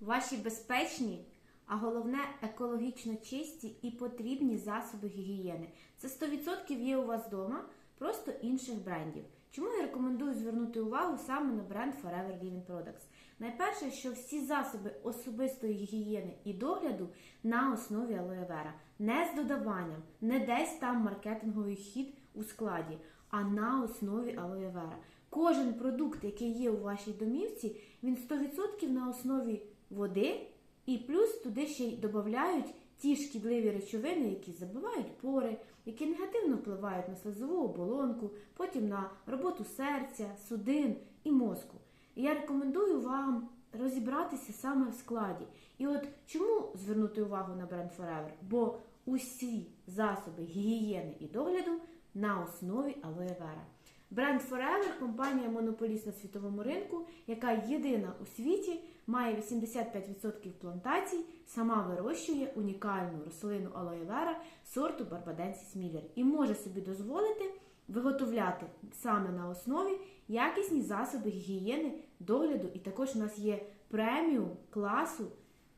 ваші безпечні, а головне екологічно чисті і потрібні засоби гігієни. Це 100% є у вас вдома, просто інших брендів. Чому я рекомендую звернути увагу саме на бренд Forever Living Products? Найперше, що всі засоби особистої гігієни і догляду на основі алоe вера. Не з додаванням, не десь там маркетинговий хід у складі, а на основі алоe вера. Кожен продукт, який є у вашій домівці, він 100% на основі води, і плюс туди ще й додають ті шкідливі речовини, які забивають пори, які негативно впливають на слизову оболонку, потім на роботу серця, судин і мозку. І я рекомендую вам розібратися саме в складі. І от чому звернути увагу на бренд Forever? Бо усі засоби гігієни і догляду на основі алоe вера. Бренд Forever компанія монополіст на світовому ринку, яка єдина у світі, має 85% плантацій, сама вирощує унікальну рослину алоe вера сорту Barbadensis Miller і може собі дозволити виготовляти саме на основі якісні засоби гігієни, догляду, і також у нас є преміум класу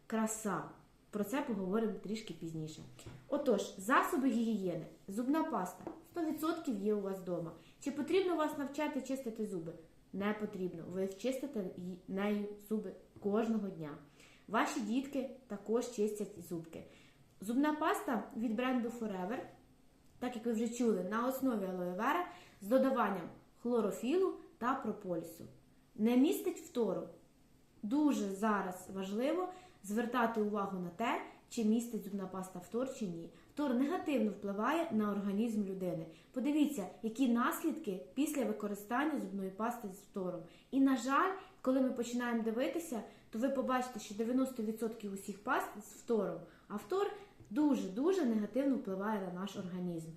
краса. Про це поговоримо трішки пізніше. Отож, засоби гігієни, зубна паста 100% є у вас вдома. Чи потрібно вас навчати чистити зуби? Не потрібно. Ви чистите нею зуби кожного дня. Ваші дітки також чистять зубки. Зубна паста від бренду Forever, так як ви вже чули, на основі алоe вера з додаванням хлорофілу та прополісу. Не містить фтору. Дуже зараз важливо звертати увагу на те, чи містить зубна паста фтор чи ні. Фтор негативно впливає на організм людини. Подивіться, які наслідки після використання зубної пасти з фтором. І, на жаль, коли ми починаємо дивитися, то ви побачите, що 90% усіх паст з фтором, а фтор дуже-дуже негативно впливає на наш організм.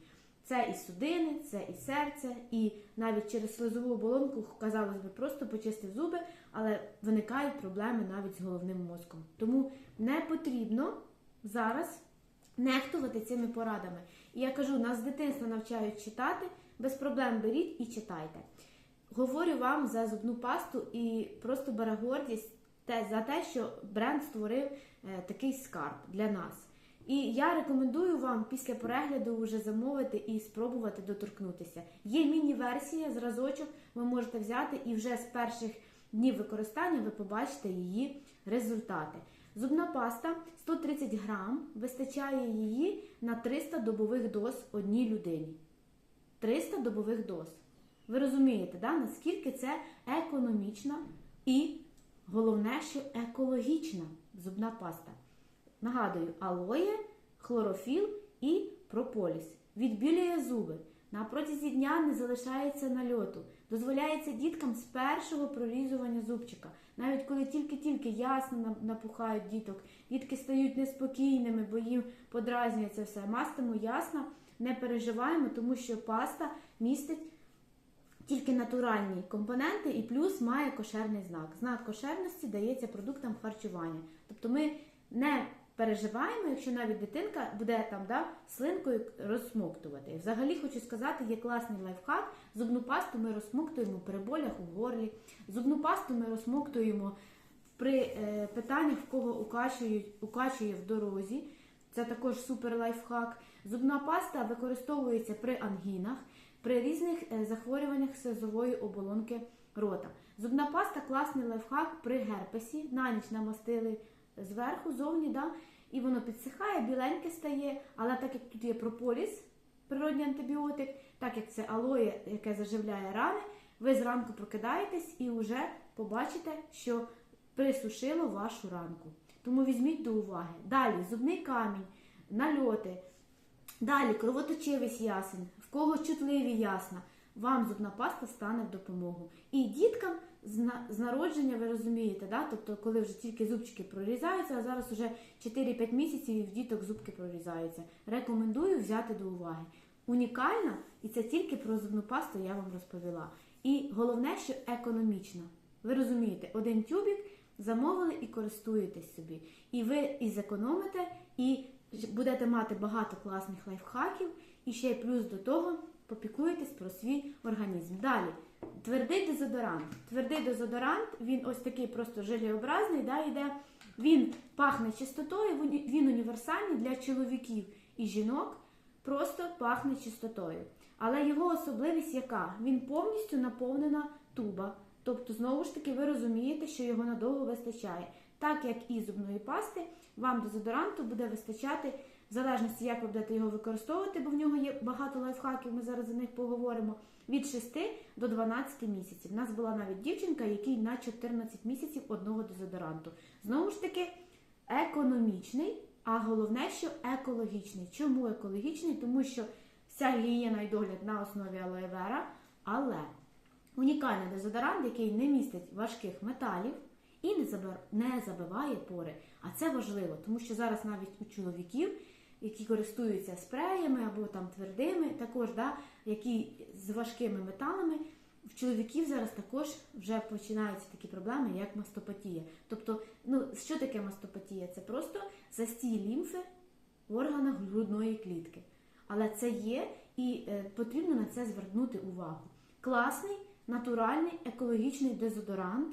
Це і судини, це і серце, і навіть через слизову оболонку, казалось би, просто почистив зуби, але виникають проблеми навіть з головним мозком. Тому не потрібно зараз нехтувати цими порадами. І я кажу, нас з дитинства навчають читати, без проблем беріть і читайте. Говорю вам за зубну пасту і просто бере гордість те, за те, що бренд створив е, такий скарб для нас. І я рекомендую вам після перегляду вже замовити і спробувати доторкнутися. Є міні-версія, зразочок, ви можете взяти і вже з перших днів використання ви побачите її результати. Зубна паста 130 грам, вистачає її на 300 добових доз одній людині. 300 добових доз. Ви розумієте, да, наскільки це економічна і головне, що екологічна зубна паста. Нагадую, алоє, хлорофіл і прополіс. Відбілює зуби. На протязі дня не залишається нальоту. Дозволяється діткам з першого прорізування зубчика. Навіть коли тільки-тільки ясно на- напухають діток, дітки стають неспокійними, бо їм подразнює це все. Мастимо ясно, не переживаємо, тому що паста містить тільки натуральні компоненти і плюс має кошерний знак. Знак кошерності дається продуктам харчування. Тобто ми не переживаємо, якщо навіть дитинка буде там да, слинкою розсмоктувати. І Взагалі хочу сказати, є класний лайфхак. Зубну пасту ми розсмоктуємо при болях у горлі. Зубну пасту ми розсмоктуємо при е, питаннях, в кого укачують, укачує в дорозі. Це також супер лайфхак. Зубна паста використовується при ангінах, при різних е, захворюваннях слизової оболонки рота. Зубна паста класний лайфхак при герпесі. На ніч намастили зверху, зовні, да, і воно підсихає, біленьке стає. Але так як тут є прополіс, природній антибіотик, так як це алоє, яке заживляє рани, ви зранку прокидаєтесь і вже побачите, що присушило вашу ранку. Тому візьміть до уваги. Далі зубний камінь, нальоти. Далі кровоточивість ясен, в кого чутливі ясна, вам зубна паста стане в допомогу. І діткам з, народження, ви розумієте, да? тобто коли вже тільки зубчики прорізаються, а зараз вже 4-5 місяців і в діток зубки прорізаються. Рекомендую взяти до уваги. Унікальна, і це тільки про зубну пасту я вам розповіла. І головне, що економічна. Ви розумієте, один тюбік замовили і користуєтесь собі. І ви і зекономите, і будете мати багато класних лайфхаків, і ще плюс до того попіклуєтесь про свій організм. Далі, твердий дезодорант. Твердий дезодорант, він ось такий просто желеобразний, да, йде Він пахне чистотою, він універсальний для чоловіків і жінок, просто пахне чистотою. Але його особливість яка? Він повністю наповнена туба. Тобто, знову ж таки, ви розумієте, що його надовго вистачає. Так як і зубної пасти, вам дезодоранту буде вистачати в залежності, як ви будете його використовувати, бо в нього є багато лайфхаків, ми зараз за них поговоримо. Від 6 до 12 місяців. У нас була навіть дівчинка, якій на 14 місяців одного дезодоранту. Знову ж таки, економічний, а головне, що екологічний. Чому екологічний? Тому що вся гігієна і догляд на основі алоe вера, але унікальний дезодорант, який не містить важких металів і не, забиває пори. А це важливо, тому що зараз навіть у чоловіків, які користуються спреями або там твердими, також да, які з важкими металами, в чоловіків зараз також вже починаються такі проблеми, як мастопатія. Тобто, ну що таке мастопатія? Це просто застій лімфи в органах грудної клітки. Але це є і е, потрібно на це звернути увагу. Класний, натуральний, екологічний дезодорант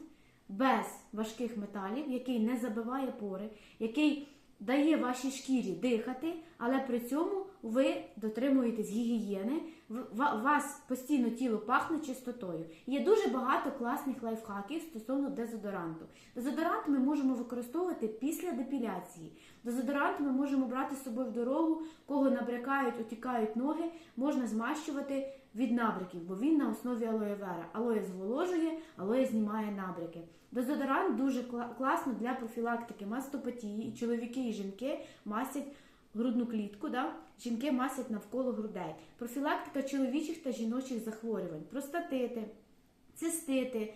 без важких металів, який не забиває пори, який дає вашій шкірі дихати, але при цьому ви дотримуєтесь гігієни, у вас постійно тіло пахне чистотою. Є дуже багато класних лайфхаків стосовно дезодоранту. Дезодорант ми можемо використовувати після депіляції. Дезодорант ми можемо брати з собою в дорогу, кого набрякають, отікають ноги, можна змащувати від набриків, бо він на основі алоє вера. Алоє зволожує, алоє знімає набрики. Дезодорант дуже класно для профілактики мастопатії. І чоловіки і жінки масять грудну клітку, да? жінки масять навколо грудей. Профілактика чоловічих та жіночих захворювань, простатити, цистити,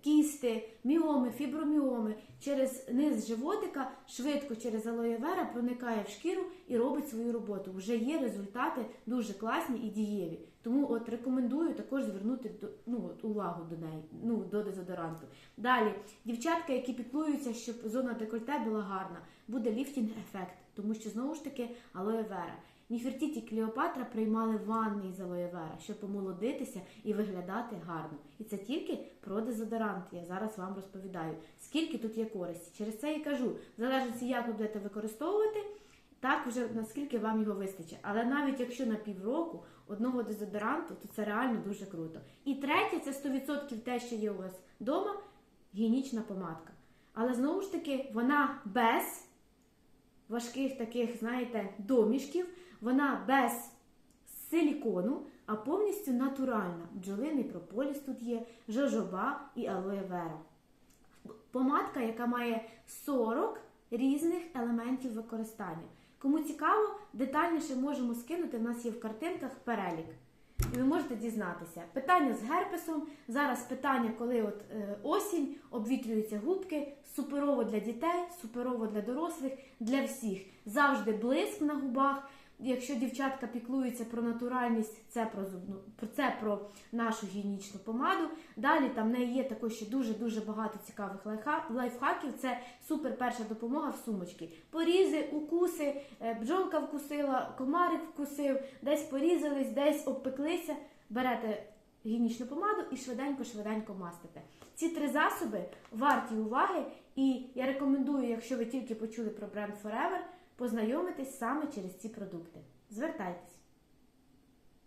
кісти, міоми, фіброміоми через низ животика швидко через алоє вера проникає в шкіру і робить свою роботу. Вже є результати дуже класні і дієві. Тому от рекомендую також звернути ну, от увагу до неї, ну до дезодоранту. Далі, дівчатка, які піклуються, щоб зона декольте була гарна, буде ліфтінг ефект, тому що знову ж таки алоє вера. Ніфертіті Клеопатра приймали ванни із алоє вера, щоб помолодитися і виглядати гарно. І це тільки про дезодорант. Я зараз вам розповідаю, скільки тут є користі. Через це і кажу, в залежності, як ви будете використовувати, так вже наскільки вам його вистачить. Але навіть якщо на півроку одного дезодоранту, то це реально дуже круто. І третє, це 100% те, що є у вас вдома, гігієнічна помадка. Але знову ж таки, вона без важких таких, знаєте, домішків, вона без силікону, а повністю натуральна. Бджолиний прополіс тут є, жожоба і алоє вера. Помадка, яка має 40 різних елементів використання. Кому цікаво, детальніше можемо скинути. У нас є в картинках перелік. І ви можете дізнатися. Питання з герпесом. Зараз питання, коли от е, осінь, обвітрюються губки, суперово для дітей, суперово для дорослих, для всіх. Завжди блиск на губах. Якщо дівчатка піклуються про натуральність, це про зубну, це про нашу гігієнічну помаду. Далі там в неї є також ще дуже дуже багато цікавих лайфха- лайфхаків. Це супер перша допомога в сумочці. Порізи, укуси, е, бджолка вкусила, комарик вкусив, десь порізались, десь обпеклися. Берете гігієнічну помаду і швиденько-швиденько мастите. Ці три засоби варті уваги, і я рекомендую, якщо ви тільки почули про бренд Forever, познайомитись саме через ці продукти. Звертайтеся.